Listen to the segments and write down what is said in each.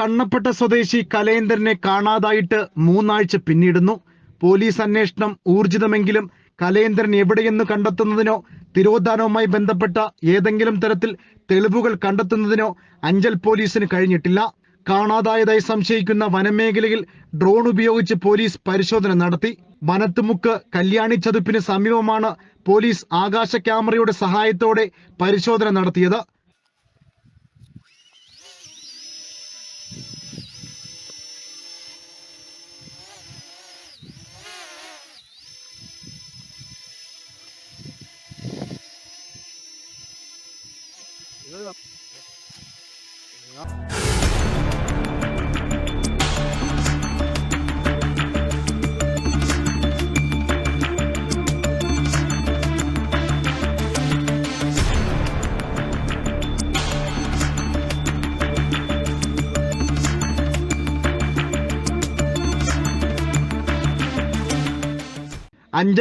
ചണ്ണപ്പെട്ട സ്വദേശി കലേന്ദ്രനെ കാണാതായിട്ട് മൂന്നാഴ്ച പിന്നിടുന്നു. പോലീസ് അന്വേഷണം ഊർജിതമെങ്കിലും കലേന്ദ്രൻ എവിടെയെന്ന് കണ്ടെത്തുന്നതിനോ തിരോധാനവുമായി ബന്ധപ്പെട്ട ഏതെങ്കിലും തരത്തിൽ തെളിവുകൾ കണ്ടെത്തുന്നതിനോ അഞ്ചൽ പോലീസിന് കഴിഞ്ഞിട്ടില്ല. കാണാതായതായി സംശയിക്കുന്ന വനമേഖലയിൽ ഡ്രോൺ ഉപയോഗിച്ച് പോലീസ് പരിശോധന നടത്തി. വനത്തുമുക്ക് കല്യാണി ചതുപ്പിന് സമീപമാണ് പോലീസ് ആകാശ ക്യാമറയുടെ സഹായത്തോടെ പരിശോധന നടത്തിയത്. അഞ്ചൽ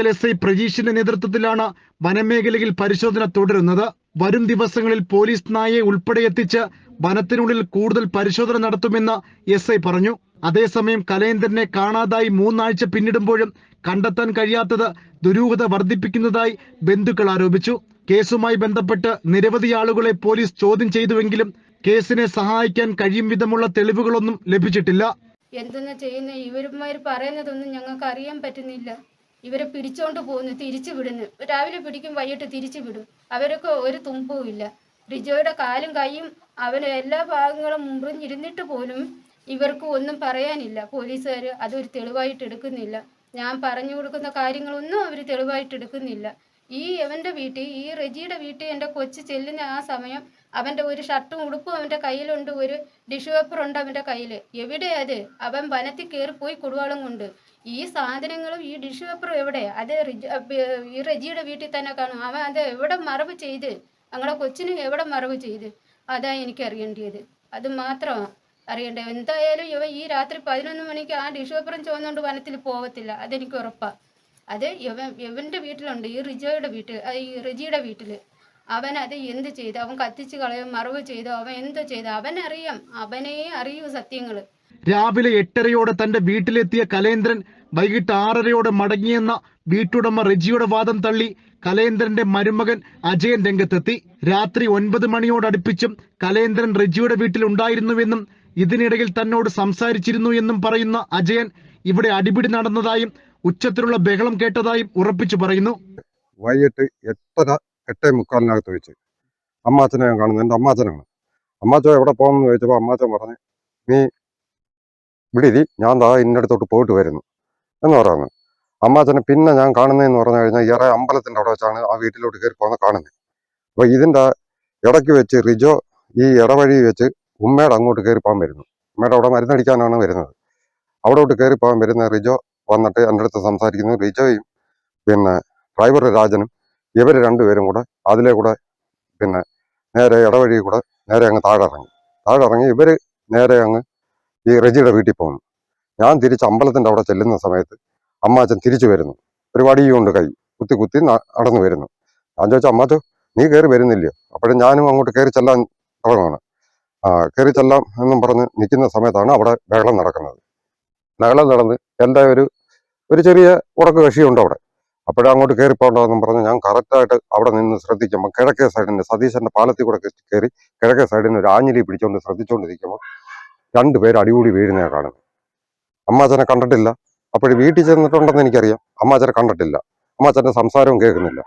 എസ് ഐ പ്രജീഷിന്റെ നേതൃത്വത്തിലാണ് വനമേഖലയിൽ പരിശോധന തുടരുന്നത്. വരും ദിവസങ്ങളിൽ പോലീസ് നായയെ ഉൾപ്പെടെ എത്തിച്ച് വനത്തിനുള്ളിൽ കൂടുതൽ പരിശോധന നടത്തുമെന്ന് എസ് ഐ പറഞ്ഞു. അതേസമയം കലേന്ദ്രനെ കാണാതായി മൂന്നാഴ്ച പിന്നിടുമ്പോഴും കണ്ടെത്താൻ കഴിയാത്തത് ദുരൂഹത വർദ്ധിപ്പിക്കുന്നതായി ബന്ധുക്കൾ ആരോപിച്ചു. കേസുമായി ബന്ധപ്പെട്ട് നിരവധി ആളുകളെ പോലീസ് ചോദ്യം ചെയ്തുവെങ്കിലും കേസിനെ സഹായിക്കാൻ കഴിയും വിധമുള്ള തെളിവുകളൊന്നും ലഭിച്ചിട്ടില്ല. എന്തെന്ന് ചെയ്യുന്ന? ഇവരുമാർ പറയുന്നതൊന്നും ഞങ്ങൾക്ക് അറിയാൻ പറ്റുന്നില്ല. ഇവരെ പിടിച്ചോണ്ട് പോകുന്നു തിരിച്ചു വിടുന്നു. രാവിലെ പിടിക്കും വൈകിട്ട് തിരിച്ചു വിടും. അവരൊക്കെ ഒരു തുമ്പവും ഇല്ല. റിജോയുടെ കാലും കൈയും അവന് എല്ലാ ഭാഗങ്ങളും മുറിഞ്ഞിരുന്നിട്ട് പോലും ഇവർക്ക് ഒന്നും പറയാനില്ല. പോലീസുകാർ അതൊരു തെളിവായിട്ട് എടുക്കുന്നില്ല. ഞാൻ പറഞ്ഞു കൊടുക്കുന്ന കാര്യങ്ങളൊന്നും അവർ തെളിവായിട്ട് എടുക്കുന്നില്ല. ഈ അവന്റെ വീട്ടിൽ ഈ റെജിയുടെ വീട്ടിൽ എന്റെ കൊച്ചു ചെല്ലുന്ന ആ സമയം അവന്റെ ഒരു ഷർട്ടും ഉടുപ്പും അവന്റെ കയ്യിലുണ്ട് ഒരു ഡിഷ് പേപ്പർ ഉണ്ട് അവന്റെ കയ്യിൽ. എവിടെ അത്? അവൻ വനത്തിൽ കയറി പോയി കുടുവാളും കൊണ്ട്. ഈ സാധനങ്ങളും ഈ ഡിഷ് പേപ്പറും എവിടെ? അത് ഈ റെജിയുടെ വീട്ടിൽ തന്നെ കാണും. അവൻ അത് എവിടെ മറവ് ചെയ്ത്? ഞങ്ങളെ കൊച്ചിന് എവിടെ മറവ് ചെയ്ത്? അതാ എനിക്ക് അറിയേണ്ടത് അത് മാത്രമാണ് അറിയേണ്ടത് എന്തായാലും ഇവ ഈ രാത്രി പതിനൊന്ന് മണിക്ക് ആ ഡിഷ് പേപ്പറും ചുവന്നുകൊണ്ട് വനത്തിൽ പോകത്തില്ല അതെനിക്ക് ഉറപ്പാണ് അത് യവൻ യവന്റെ വീട്ടിലുണ്ട് ഈ റിജോയുടെ വീട്ടിൽ ഈ റിജിയുടെ വീട്ടിൽ അവൻ അത് എന്ത് ചെയ്തു? അവൻ കത്തിച്ചു കളയും മറവ് ചെയ്തു അവൻ എന്ത് ചെയ്തു? അവൻ അവനറിയാം അവനേ അറിയൂ സത്യങ്ങൾ രാവിലെ എട്ടരയോടെ തന്റെ വീട്ടിലെത്തിയ കലേന്ദ്രൻ വൈകിട്ട് ആറരയോടെ മടങ്ങിയെന്ന വീട്ടുടമ റെജിയുടെ വാദം തള്ളി കലേന്ദ്രന്റെ മരുമകൻ അജയൻ രംഗത്തെത്തി. രാത്രി ഒൻപത് മണിയോടടുപ്പിച്ചും കലേന്ദ്രൻ റെജിയുടെ വീട്ടിൽ ഉണ്ടായിരുന്നുവെന്നും ഇതിനിടയിൽ തന്നോട് സംസാരിച്ചിരുന്നു എന്നും പറയുന്ന അജയൻ ഇവിടെ അടിപിടി നടന്നതായും ഉച്ചത്തിലുള്ള ബഹളം കേട്ടതായും ഉറപ്പിച്ചു പറയുന്നു. വൈകിട്ട് എട്ടര എട്ടേ മുക്കാലിനകത്ത് വെച്ച് അമ്മാച്ചനെ ഞാൻ കാണുന്നത് എന്റെ അമ്മാച്ചനാണ്. അമ്മാച്ച എവിടെ പോകുന്നു ചോദിച്ചപ്പോൾ അമ്മാച്ചൻ പറഞ്ഞു നീ വിടിരി ഞാൻ ദാ ഇന്നടത്തോട്ട് പോയിട്ട് വരുന്നു. എന്ന് പറയുന്നു അമ്മാച്ചനെ പിന്നെ ഞാൻ കാണുന്നതെന്ന് പറഞ്ഞു കഴിഞ്ഞാൽ ഏറെ അമ്പലത്തിന്റെ അവിടെ വെച്ചാണ് ആ വീട്ടിലോട്ട് കയറി പോകുന്നത് കാണുന്നത്. അപ്പോൾ ഇതിന്റെ ഇടയ്ക്ക് വെച്ച് റിജോ ഈ ഇടവഴി വെച്ച് ഉമ്മയുടെ അങ്ങോട്ട് കയറി പോകാൻ വരുന്നു. ഉമ്മയുടെ അവിടെ മരുന്നടിക്കാനാണ് വരുന്നത്. അവിടോട്ട് കയറി പോകാൻ വരുന്ന റിജോ വന്നിട്ട് എന്റെ അടുത്ത് സംസാരിക്കുന്നു. റിജോയും പിന്നെ ഡ്രൈവർ രാജനും ഇവർ രണ്ടുപേരും കൂടെ അതിലെ കൂടെ പിന്നെ നേരെ ഇടവഴി കൂടെ നേരെ അങ്ങ് താഴെ ഇറങ്ങി താഴെ ഇറങ്ങി ഇവർ നേരെ അങ്ങ് ഈ റെജിയുടെ വീട്ടിൽ പോകുന്നു. ഞാൻ തിരിച്ച് അമ്പലത്തിന്റെ അവിടെ ചെല്ലുന്ന സമയത്ത് അമ്മാച്ചൻ തിരിച്ചു വരുന്നു. ഒരു വടിയും കൊണ്ട് കൈ കുത്തി കുത്തി നടന്നു വരുന്നു. ഞാൻ ചോദിച്ചാൽ അമ്മാച്ചോ നീ കയറി വരുന്നില്ലയോ? അപ്പോഴും ഞാനും അങ്ങോട്ട് കയറി ചെല്ലാൻ തുടങ്ങുകയാണ് കയറി ചെല്ലാം എന്നും പറഞ്ഞ് നിൽക്കുന്ന സമയത്താണ് അവിടെ ബഹളം നടക്കുന്നത്. ബഹളം നടന്ന് എന്റെ ഒരു ഒരു ചെറിയ ഉറക്ക കക്ഷിയുണ്ട് അവിടെ. അപ്പോഴും അങ്ങോട്ട് കയറി പോകണ്ടെന്നും പറഞ്ഞ് ഞാൻ കറക്റ്റായിട്ട് അവിടെ നിന്ന് ശ്രദ്ധിക്കുമ്പോൾ കിഴക്കേ സൈഡിന്റെ സതീശന്റെ പാലത്തിൽ കൂടെ കയറി കിഴക്കേ സൈഡിന് ഒരു ആഞ്ഞിലി പിടിച്ചുകൊണ്ട് ശ്രദ്ധിച്ചുകൊണ്ടിരിക്കുമ്പോൾ രണ്ടുപേർ അടികൂടി വീഴുന്നേ കാണുന്നു. അമ്മാച്ചനെ കണ്ടിട്ടില്ല. അപ്പോഴും വീട്ടിൽ ചെന്നിട്ടുണ്ടെന്ന് എനിക്കറിയാം. അമ്മാച്ചനെ കണ്ടിട്ടില്ല. അമ്മാച്ചന്റെ സംസാരവും കേൾക്കുന്നില്ല.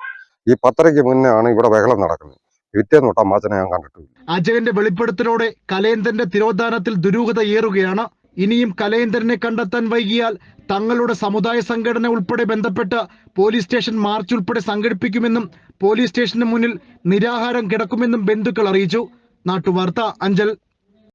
ഈ പത്തരയ്ക്ക് മുന്നേ ആണ് ഇവിടെ ബഹളം നടക്കുന്നത്. പിറ്റേന്ന് തൊട്ട് അമ്മാച്ചനെ ഞാൻ കണ്ടിട്ടില്ല അജയന്റെ വെളിപ്പെടുത്തലോടെ കലേന്ദ്രന്റെ തിരോധാനത്തിൽ ദുരൂഹത ഏറുകയാണ് ഇനിയും കലേന്ദ്രനെ കണ്ടെത്താൻ വൈകിയാൽ തങ്ങളുടെ സമുദായ സംഘടന ഉൾപ്പെടെ ബന്ധപ്പെട്ട് പോലീസ് സ്റ്റേഷൻ മാർച്ച് ഉൾപ്പെടെ സംഘടിപ്പിക്കുമെന്നും പോലീസ് സ്റ്റേഷന് മുന്നിൽ നിരാഹാരം കിടക്കുമെന്നും ബന്ധുക്കൾ അറിയിച്ചു. നാട്ടുവാർത്ത അഞ്ചൽ.